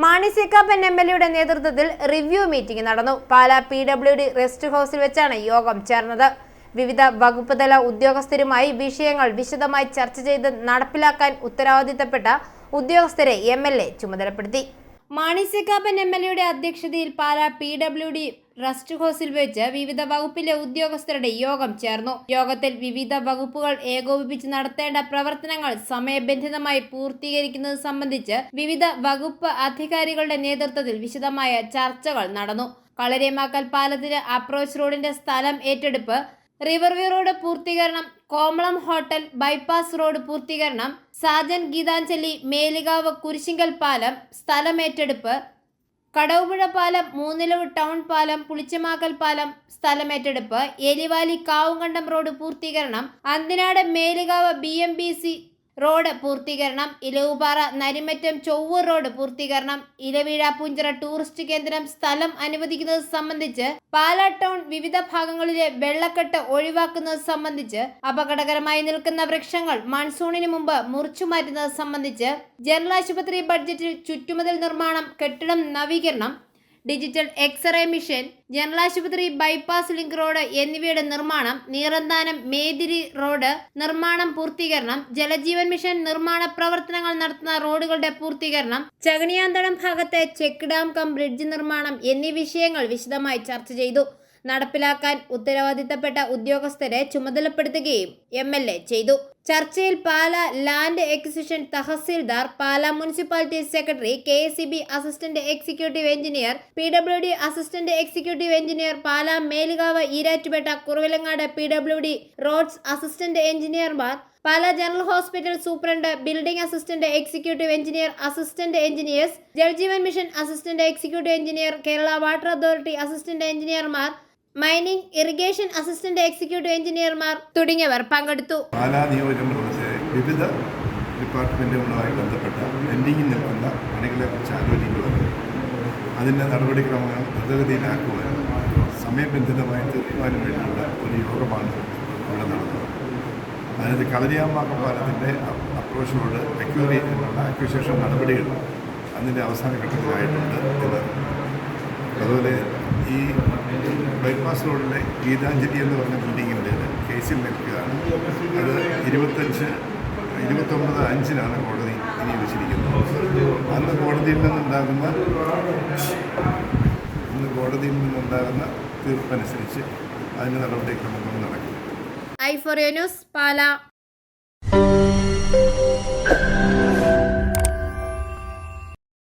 Mani C Kappan M L എയുടെ നേതൃത്വത്തിൽ review meeting നടന്നു. Pala P W D rest ഹൗസിൽ വെച്ചാണ് യോഗം ചേർന്നത്. വിവിധ വകുപ്പ് തല ഉദ്യോഗസ്ഥരുമായി വിഷയങ്ങൾ വിശദമായി ചർച്ച ചെയ്ത് നടപ്പിലാക്കാൻ ഉത്തരവാദിത്തപ്പെട്ട ഉദ്യോഗസ്ഥരെ എം ചുമതലപ്പെടുത്തി. മാണി കാപ്പൻ എം എൽ എയുടെ അധ്യക്ഷതയിൽ Pala P W D rest ഹൗസിൽ വെച്ച് വിവിധ വകുപ്പിലെ ഉദ്യോഗസ്ഥരുടെ യോഗം ചേർന്നു. യോഗത്തിൽ വിവിധ വകുപ്പുകൾ ഏകോപിപ്പിച്ച് നടത്തേണ്ട പ്രവർത്തനങ്ങൾ സമയബന്ധിതമായി പൂർത്തീകരിക്കുന്നത് സംബന്ധിച്ച് വിവിധ വകുപ്പ് അധികാരികളുടെ നേതൃത്വത്തിൽ വിശദമായ ചർച്ചകൾ നടന്നു. കളരിമാക്കൽ പാലത്തിന് അപ്രോച്ച് റോഡിന്റെ സ്ഥലം ഏറ്റെടുപ്പ് റിവർവ്യൂ റോഡ് പൂർത്തീകരണം കോമളം ഹോട്ടൽ ബൈപ്പാസ് റോഡ് പൂർത്തീകരണം സാജൻ ഗീതാഞ്ജലി മേലുകാവ് കുരിശിങ്കൽ പാലം സ്ഥലമേറ്റെടുപ്പ് കടവുപുഴ പാലം മൂന്നിലവ് ടൗൺ പാലം പുളിച്ചമാക്കൽ പാലം സ്ഥലമേറ്റെടുപ്പ് എലിവാലി കാവുങ്കണ്ടം റോഡ് പൂർത്തീകരണം Anthinad Melukavu B M B C road പൂർത്തീകരണം ഇലവുപാറ നരിമറ്റം ചൊവ്വ റോഡ് പൂർത്തീകരണം ഇലവീഴ പുഞ്ചിറ ടൂറിസ്റ്റ് കേന്ദ്രം സ്ഥലം അനുവദിക്കുന്നത് സംബന്ധിച്ച് പാലാ ടൗൺ വിവിധ ഭാഗങ്ങളിലെ വെള്ളക്കെട്ട് ഒഴിവാക്കുന്നത് സംബന്ധിച്ച് അപകടകരമായി നിൽക്കുന്ന വൃക്ഷങ്ങൾ മൺസൂണിന് മുമ്പ് മുറിച്ചു മാറ്റുന്നത് സംബന്ധിച്ച് ജനറൽ ആശുപത്രി ബഡ്ജറ്റിൽ ചുറ്റുമതിൽ നിർമ്മാണം കെട്ടിടം നവീകരണം ഡിജിറ്റൽ എക്സ്റേ മിഷൻ ജനറൽ ആശുപത്രി ബൈപ്പാസ് ലിങ്ക് റോഡ് എന്നിവയുടെ നിർമ്മാണം നീറന്താനം മേതിരി റോഡ് നിർമ്മാണം പൂർത്തീകരണം ജലജീവൻ മിഷൻ നിർമ്മാണ പ്രവർത്തനങ്ങൾ നടത്തുന്ന റോഡുകളുടെ പൂർത്തീകരണം ചകണിയാന്തളം ഭാഗത്തെ ചെക്ക് ഡാം കം ബ്രിഡ്ജ് നിർമ്മാണം എന്നീ വിഷയങ്ങൾ വിശദമായി ചർച്ച ചെയ്തു. നടപ്പിലാക്കാൻ ഉത്തരവാദിത്തപ്പെട്ട ഉദ്യോഗസ്ഥരെ ചുമതലപ്പെടുത്തുകയും എ ചെയ്തു. ചർച്ചയിൽ Pala land acquisition tahsildar Pala municipality secretary K C B assistant executive engineer P W D assistant executive engineer Pala Melukavu Erattupetta Kuravilangad P W D roads assistant എഞ്ചിനീയർമാർ Pala general hospital superintendent building assistant executive engineer assistant engineers Jaljeevan mission assistant executive engineer Kerala water authority assistant എഞ്ചിനീയർമാർ mining irrigation assistant executive എഞ്ചിനീയർമാർ തുടങ്ങിയവർ പങ്കെടുത്തു. വിവിധ ഡിപ്പാർട്ട്മെന്റുകളുമായി ബന്ധപ്പെട്ട പെൻഡിങ്ങിൽ നിൽക്കുന്ന പണികളെക്കുറിച്ച് ആലോചിക്കുവാൻ അതിന്റെ നടപടിക്രമങ്ങൾ ദ്രുതഗതിയിലാക്കുവാൻ സമയബന്ധിതമായി തീർക്കുവാനും വേണ്ടിയുള്ള ഒരു യോഗമാണ് ഇവിടെ നടന്നത്. അതിനകത്ത് കളരിയാമ്പാക്കം പാലത്തിന്റെ അപ്രോച്ച് അക്യൂറി എന്നുള്ള അക്വിസേഷൻ നടപടികൾ അതിന്റെ അവസാന ഘട്ടത്തിലായിട്ടുണ്ട് എന്ന്. അതുപോലെ ഈ ബൈപ്പാസ് റോഡിലെ ഗീതാഞ്ജലി എന്ന് പറഞ്ഞ ബിൽഡിങ്ങിന്റെ കേസിൽ നിൽക്കുകയാണ്. അത് ഇരുപത്തഞ്ച് ഇരുപത്തൊമ്പത് അഞ്ചിനാണ് കോടതി ഇനി വെച്ചിരിക്കുന്നത് അന്ന് കോടതിയിൽ നിന്നുണ്ടാകുന്ന ഇന്ന് കോടതിയിൽ നിന്നുണ്ടാകുന്ന തീർപ്പനുസരിച്ച് അതിന്റെ നടപടിക്രമങ്ങൾ നടക്കും. I four news Pala.